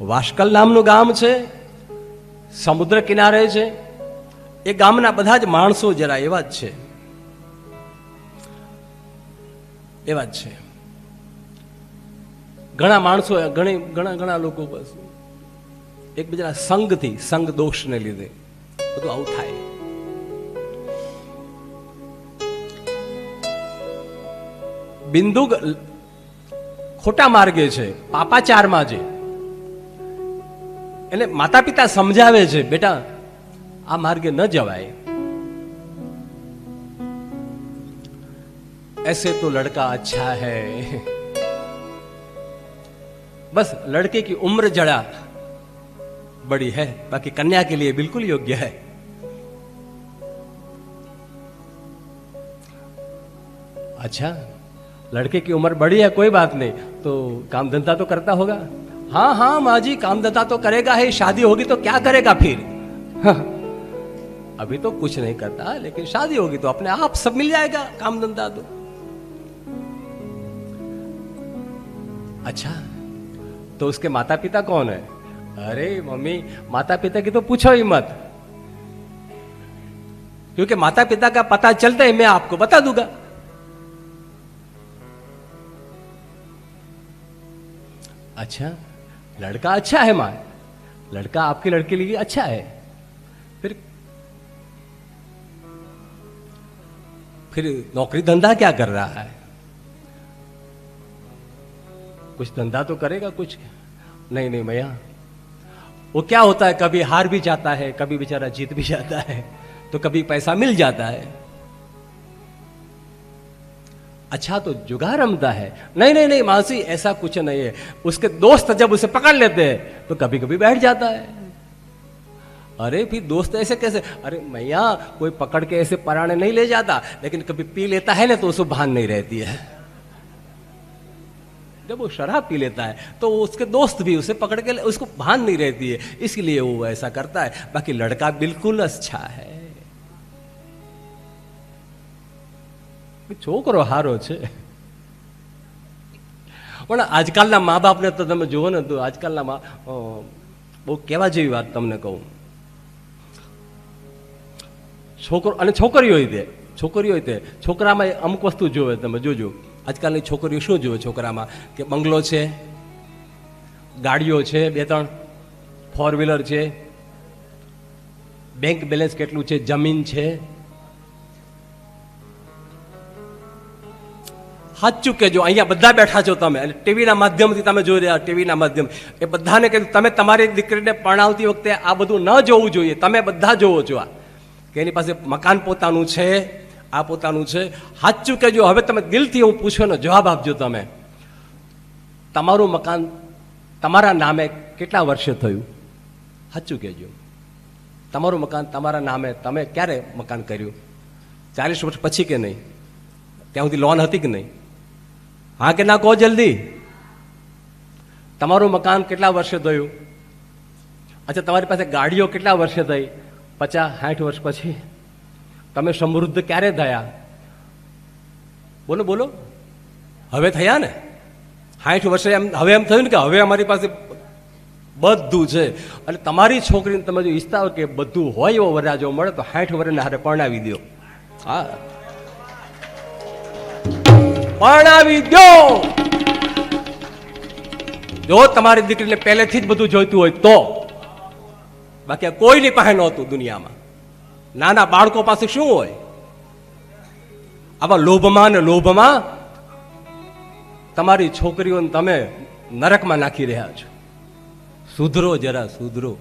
વાસ્કલ નામનું ગામ છે, સમુદ્ર કિનારે છે. એ ગામના બધા જ માણસો જરા એવા જ છે. એવા જ છે. ઘણા માણસો, ઘણી, ઘણા ઘણા લોકો બસ એકબીજાના સંગથી, સંગ દોષને લીધે બધું આવું થાય. બિંદુ ખોટા માર્ગે છે, પાપાચારમાં છે. એટલે માતા પિતા સમજાવે છે બેટા આ માર્ગે ન જવાય ऐसे तो लड़का अच्छा है बस लड़के की उम्र जड़ा बड़ी है बाकी कन्या के लिए बिल्कुल योग्य है अच्छा लड़के की उम्र बड़ी है कोई बात नहीं तो काम धंधा तो करता होगा हाँ हाँ माँ जी काम धंधा तो करेगा ही शादी होगी तो क्या करेगा फिर? हाँ, अभी तो कुछ नहीं करता लेकिन शादी होगी तो अपने आप सब मिल जाएगा काम धंधा तो। अच्छा तो उसके माता पिता कौन है? अरे मम्मी माता पिता की तो पूछो ही मत। क्योंकि माता पिता का पता चलता है मैं आपको बता दूँगा। अच्छा लड़का अच्छा है माँ। लड़का आपके लड़के लिए अच्छा है। फिर फिर नौकरी धंधा क्या कर रहा है? कुछ धंधा तो करेगा, कुछ नहीं नहीं मैया। वो क्या होता है, कभी हार भी जाता है, कभी बेचारा जीत भी जाता है तो कभी पैसा मिल जाता है। अच्छा तो जुगार रमता है। नहीं नहीं नहीं, मासी, ऐसा कुछ नहीं है। उसके दोस्त जब उसे पकड़ लेते हैं तो कभी कभी बैठ जाता है। अरे, फिर दोस्त ऐसे कैसे? अरे, मैया, कोई पकड़ के ऐसे पराने नहीं ले जाता, लेकिन कभी पी लेता है ना तो उसे भान नहीं रहती है। जब वो शराब पी लेता है तो उसके दोस्त भी उसे पकड़ के उसको भान नहीं रहती है। इसलिए वो ऐसा करता है। बाकी लड़का बिल्कुल अच्छा है। છોકરો હારો છે? પણ આજકાલના મા બાપને તો તમે જુઓ ને તો આજકાલના મા બહુ કહેવા જેવી વાત તમને કહું. છોકરો, અને છોકરીઓ તે છોકરીઓ તે છોકરામાં અમુક વસ્તુ જોવે તમે જોજો. આજકાલની છોકરીઓ શું જોવે છોકરામાં? કે બંગલો છે, ગાડીઓ છે, બે ત્રણ ફોર વ્હીલર છે બેંક બેલેન્સ કેટલું છે, જમીન છે સાચું કહેજો અહીંયા બધા બેઠા છો તમે. અને ટીવીના માધ્યમથી તમે જોઈ રહ્યા ટીવીના માધ્યમ. એ બધાને કીધું તમે તમારી દીકરીને પરણાવતી વખતે આ બધું ન જોવું જોઈએ. તમે બધા જોવો છો આ. કે એની પાસે મકાન પોતાનું છે, આ પોતાનું છે. સાચું કહેજો હવે તમે દિલથી હું પૂછ્યો ને, જવાબ આપજો તમે. તમારું મકાન તમારા નામે કેટલા વર્ષે થયું? સાચું કહેજો તમારું મકાન તમારા નામે, તમે ક્યારે મકાન કર્યું? ચાલીસ વર્ષ પછી કે નહીં? ત્યાં સુધી લોન હતી કે નહીં? હા કે ના કહો જલ્દી? તમારું મકાન કેટલા વર્ષે થયું અચ્છા, તમારી પાસે ગાડીઓ કેટલા વર્ષે થઈ? પચાસ, સાઠ વર્ષ પછી. તમે સમૃદ્ધ ક્યારે થયા? બોલો બોલો. હવે થયા ને? સાઠ વર્ષે એમ, હવે એમ થયું ને કે હવે અમારી પાસે બધું છે. અને તમારી છોકરીને તમે જો ઈચ્છતા હો કે બધું હોય એવો વરરાજો મળે, તો સાઠ વર્ષને હારે પરણાવી દો. હા. પરણાવી દો. જો તમારી દીકરીને પહેલેથી જ બધું જોઈતું હોય તો. બાકી કોઈની પાસે નહોતું દુનિયામાં. નાના બાળકો પાસે શું હોય? આવા લોભમાં ને લોભમાં તમારી છોકરીઓને તમે નરકમાં નાખી રહ્યા છો. સુધરો જરા, સુધરો.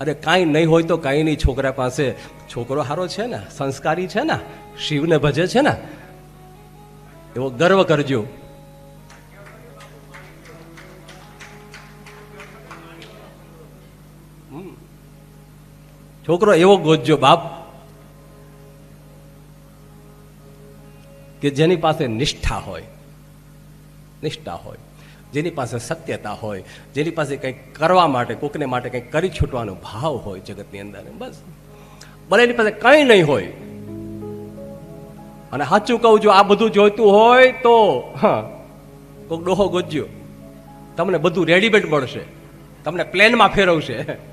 અરે કાંઈ નહીં હોય તો કાંઈ નહીં. છોકરા પાસે, છોકરો સારો છે ને, સંસ્કારી છે ને, શિવને ભજે છે ને એવો ગર્વ કરજો. છોકરો એવો ગોતજો બાપ, કે જેની પાસે નિષ્ઠા હોય નિષ્ઠા હોય, જેની પાસે સત્યતા હોય, જેની પાસે કંઈક કરવા માટે, કોકને માટે કંઈક કરી છૂટવાનો ભાવ હોય જગતની અંદર, બસ. ભલે એની પાસે કંઈ નહીં હોય અને સાચું કહું છું આ બધું જોઈતું હોય તો હા. કોક ડોહો ગોજ્યો તમને બધું રેડીમેડ મળશે. તમને પ્લેનમાં ફેરવશે.